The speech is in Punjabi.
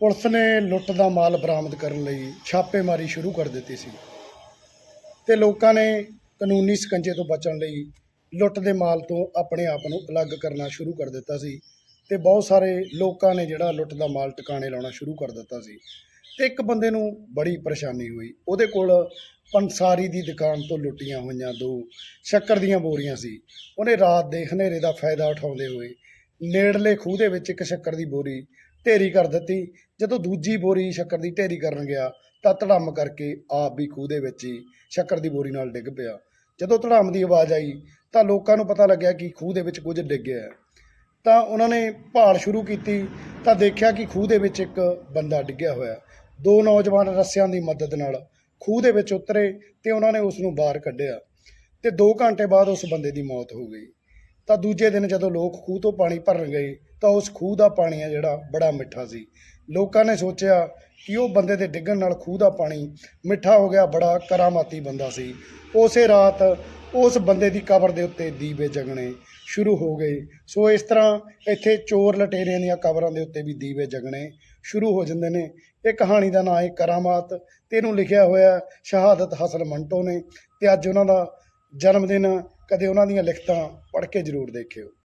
ਪੁਲਿਸ ਨੇ ਲੁੱਟ ਦਾ ਮਾਲ ਬਰਾਮਦ ਕਰਨ ਲਈ ਛਾਪੇਮਾਰੀ ਸ਼ੁਰੂ ਕਰ ਦਿੱਤੀ ਸੀ ਤੇ ਲੋਕਾਂ ਨੇ ਕਾਨੂੰਨੀ ਸਕੰਜੇ ਤੋਂ ਬਚਣ ਲਈ ਲੁੱਟ ਦੇ ਮਾਲ ਤੋਂ ਆਪਣੇ ਆਪ ਨੂੰ ਅਲੱਗ ਕਰਨਾ ਸ਼ੁਰੂ ਕਰ ਦਿੱਤਾ ਸੀ ਤੇ ਬਹੁਤ ਸਾਰੇ ਲੋਕਾਂ ਨੇ ਜਿਹੜਾ ਲੁੱਟ ਦਾ ਮਾਲ ਟਿਕਾਣੇ ਲਾਉਣਾ ਸ਼ੁਰੂ ਕਰ ਦਿੱਤਾ ਸੀ। ਤੇ ਇੱਕ ਬੰਦੇ ਨੂੰ ਬੜੀ ਪਰੇਸ਼ਾਨੀ ਹੋਈ। ਉਹਦੇ ਕੋਲ ਪੰਸਾਰੀ ਦੀ ਦੁਕਾਨ ਤੋਂ ਲੁੱਟੀਆਂ ਹੋਈਆਂ ਦੋ ਸ਼ੱਕਰ ਦੀਆਂ ਬੋਰੀਆਂ ਸੀ। ਉਹਨੇ ਰਾਤ ਦੇ ਹਨੇਰੇ ਦਾ ਫਾਇਦਾ ਉਠਾਉਂਦੇ ਹੋਏ ਨੇੜਲੇ ਖੂਹ ਦੇ ਵਿੱਚ ਇੱਕ ਸ਼ੱਕਰ ਦੀ ਬੋਰੀ ਢੇਰੀ ਕਰ ਦਿੱਤੀ। ਜਦੋਂ ਦੂਜੀ ਬੋਰੀ ਸ਼ੱਕਰ ਦੀ ਢੇਰੀ ਕਰਨ ਗਿਆ, ਤਾਂ ਧੜਮ ਕਰਕੇ ਆਪ ਵੀ ਖੂਹ ਦੇ ਵਿੱਚ ਹੀ ਸ਼ੱਕਰ ਦੀ ਬੋਰੀ ਨਾਲ ਡਿੱਗ ਪਿਆ। ਜਦੋਂ ਧੜਮ ਦੀ ਆਵਾਜ਼ ਆਈ, ਤਾਂ ਲੋਕਾਂ ਨੂੰ ਪਤਾ ਲੱਗਿਆ ਕਿ ਖੂਹ ਦੇ ਵਿੱਚ ਕੁਝ ਡਿੱਗ ਗਿਆ ਤਾਂ ਉਹਨਾਂ ਨੇ ਭਾਲ ਸ਼ੁਰੂ ਕੀਤੀ, ਤਾਂ ਦੇਖਿਆ ਕਿ ਖੂਹ ਦੇ ਵਿੱਚ ਇੱਕ ਬੰਦਾ ਡਿੱਗਿਆ ਹੋਇਆ ਦੋ ਨੌਜਵਾਨ ਰੱਸਿਆਂ ਦੀ ਮਦਦ ਨਾਲ ਖੂਹ ਦੇ ਵਿੱਚ ਉਤਰੇ ਤੇ ਉਹਨਾਂ ਨੇ ਉਸ ਨੂੰ ਬਾਹਰ ਕੱਢਿਆ ਤੇ 2 ਘੰਟੇ ਬਾਅਦ ਉਸ ਬੰਦੇ ਦੀ ਮੌਤ ਹੋ ਗਈ। ਤਾਂ ਦੂਜੇ ਦਿਨ ਜਦੋਂ ਲੋਕ ਖੂਹ ਤੋਂ ਪਾਣੀ ਭਰਨ ਗਏ ਤਾਂ ਉਸ ਖੂਹ ਦਾ ਪਾਣੀ ਹੈ ਜਿਹੜਾ ਬੜਾ ਮਿੱਠਾ ਸੀ। ਲੋਕਾਂ ਨੇ ਸੋਚਿਆ ਕਿ ਉਹ ਬੰਦੇ ਦੇ ਡਿੱਗਣ ਨਾਲ ਖੂਹ ਦਾ ਪਾਣੀ ਮਿੱਠਾ ਹੋ ਗਿਆ, ਬੜਾ ਕਰਾਮਾਤੀ ਬੰਦਾ ਸੀ। ਉਸੇ ਰਾਤ ਉਸ ਬੰਦੇ ਦੀ ਕਬਰ ਦੇ ਉੱਤੇ ਦੀਵੇ ਜਗਣੇ ਸ਼ੁਰੂ ਹੋ ਗਏ। ਸੋ ਇਸ ਤਰ੍ਹਾਂ ਇੱਥੇ ਚੋਰ ਲਟੇਰਿਆਂ ਦੀਆਂ ਕਬਰਾਂ ਦੇ ਉੱਤੇ ਵੀ ਦੀਵੇ ਜਗਣੇ ਸ਼ੁਰੂ ਹੋ ਜਾਂਦੇ ਨੇ। ਇਹ ਕਹਾਣੀ ਦਾ ਨਾਮ ਹੈ ਕਰਾਮਾਤ ਤੇ ਇਹਨੂੰ ਲਿਖਿਆ ਹੋਇਆ ਸ਼ਹਾਦਤ ਹਸਨ ਮੰਟੋ ਨੇ ਤੇ ਅੱਜ ਉਹਨਾਂ ਦਾ ਜਨਮ ਦਿਨ ਕਦੇ ਉਹਨਾਂ ਦੀਆਂ ਲਿਖਤਾਂ ਪੜ੍ਹ ਕੇ ਜ਼ਰੂਰ ਦੇਖਿਓ।